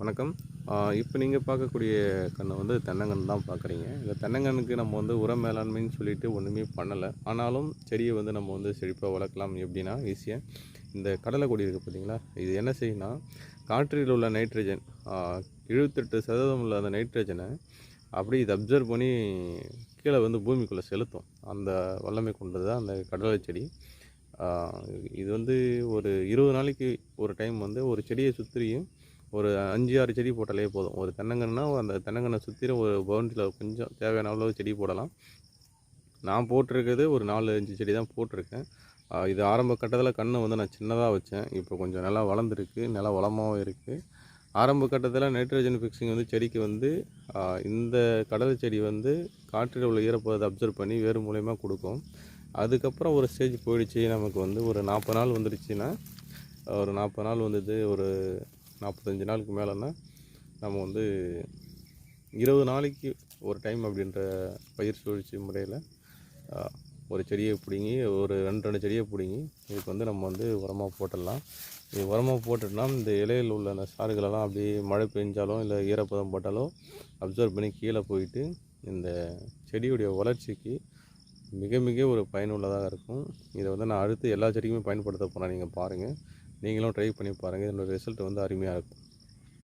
வணக்கம். இப்போ நீங்கள் பார்க்கக்கூடிய கன்று வந்து தென்னங்கன்று தான் பார்க்குறீங்க. இந்த தென்னங்கன்னுக்கு நம்ம வந்து உர மேலாண்மைன்னு சொல்லிட்டு ஒன்றுமே பண்ணலை. ஆனாலும் செடியை வந்து நம்ம வந்து செழிப்பாக வளர்க்கலாம். எப்படின்னா ஈஸியாக இந்த கடலை கொடி இருக்குது பார்த்தீங்களா இது என்ன செய்யும்னா காற்றில் உள்ள நைட்ரஜன் எழுபத்தெட்டு சதவீதம் உள்ள அந்த நைட்ரஜனை அப்படியே இதை அப்சர்வ் பண்ணி கீழே வந்து பூமிக்குள்ளே செலுத்தும். அந்த வல்லமை கொண்டது தான் அந்த கடலை செடி. இது வந்து ஒரு இருபது நாளைக்கு ஒரு டைம் வந்து ஒரு செடியை சுற்றியும் ஒரு அஞ்சு ஆறு செடி போட்டாலே போதும். ஒரு தென்னங்கன்னா அந்த தென்னங்கன்னை சுற்றிலும் ஒரு பவுண்டரியில் கொஞ்சம் தேவையான அளவு செடி போடலாம். நான் போட்டிருக்கிறது ஒரு நாலு அஞ்சு செடி தான் போட்டிருக்கேன். இது ஆரம்ப கட்டத்தில் கண்ணை வந்து நான் சின்னதாக வச்சேன். இப்போ கொஞ்சம் நல்லா வளர்ந்துருக்கு நல்லா வளமாகவும் இருக்குது ஆரம்ப கட்டத்தில் நைட்ரஜன் ஃபிக்ஸிங் வந்து செடிக்கு வந்து இந்த கடலை செடி வந்து காற்றில் உள்ள ஈரப்பதத்தை அப்சர்வ் பண்ணி வேறு மூலயமா கொடுக்கும். அதுக்கப்புறம் ஒரு ஸ்டேஜ் போயிடுச்சு. நமக்கு வந்து ஒரு நாற்பது நாள் வந்துடுச்சுன்னா ஒரு நாற்பது நாள் வந்தது ஒரு நாற்பத்தஞ்சு நாளுக்கு மேலேன்னா நம்ம வந்து இருபது நாளைக்கு ஒரு டைம் அப்படின்ற பயிர் சுழற்சி முறையில் ஒரு செடியை பிடுங்கி ஒரு ரெண்டு ரெண்டு செடியை பிடுங்கி இதுக்கு வந்து நம்ம வந்து உரமாக போட்டுடலாம். இது உரமாக போட்டுட்டோம்னா இந்த இலையில் உள்ள அந்த சாறுகளெல்லாம் அப்படியே மழை பெஞ்சாலும் இல்லை ஈரப்பதம் போட்டாலோ அப்சர்வ் பண்ணி கீழே போயிட்டு இந்த செடியுடைய வளர்ச்சிக்கு மிக மிக ஒரு பயனுள்ளதாக இருக்கும். இதை வந்து நான் அடுத்து எல்லா செடிக்குமே பயன்படுத்த போகிறேன் நீங்கள் பாருங்கள் நீங்களும் ட்ரை பண்ணி பாருங்கள் இதனோட ரிசல்ட் வந்து அருமையாக இருக்கும்.